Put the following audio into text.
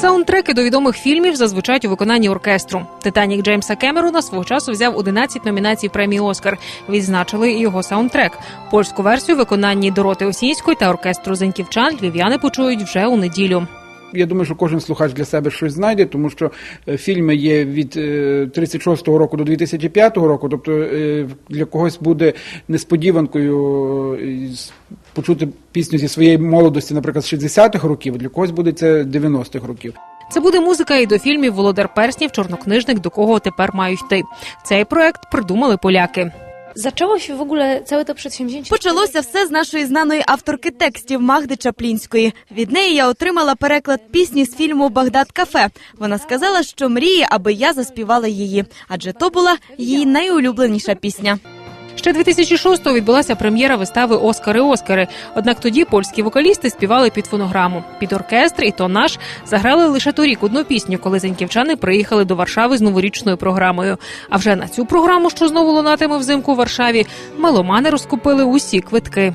Саундтреки до відомих фільмів зазвучать у виконанні оркестру. Титанік Джеймса Кемерона свого часу взяв 11 номінацій премії Оскар. Відзначили його саундтрек. Польську версію виконанні Дороти Осінської та оркестру Зеньківчан львів'яни почують вже у неділю. Я думаю, що кожен слухач для себе щось знайде, тому що е, фільми є від е, 36-го року до 2005 року. Тобто е, для когось буде несподіванкою е, почути пісню зі своєї молодості, наприклад, з 60-х років, для когось буде це 90-х років. Це буде музика і до фільмів Володар Перснів, чорнокнижник, до кого тепер мають йти. Цей проект придумали поляки. Zaczęło się w ogóle całe to przedsięwzięcie. Почалося все з нашої знаної авторки текстів Магди Чаплінської. Від неї я отримала переклад пісні з фільму Багдад Кафе. Вона сказала, що мріє, аби я заспівала її, адже то була її найулюбленіша пісня. Ще 2006-го відбулася прем'єра вистави Оскари Оскари. Однак тоді польські вокалісти співали під фонограму. Під оркестр і то наш заграли лише торік одну пісню, коли зеньківчани приїхали до Варшави з новорічною програмою. А вже на цю програму, що знову лунатиме взимку в Варшаві, маломани розкупили усі квитки.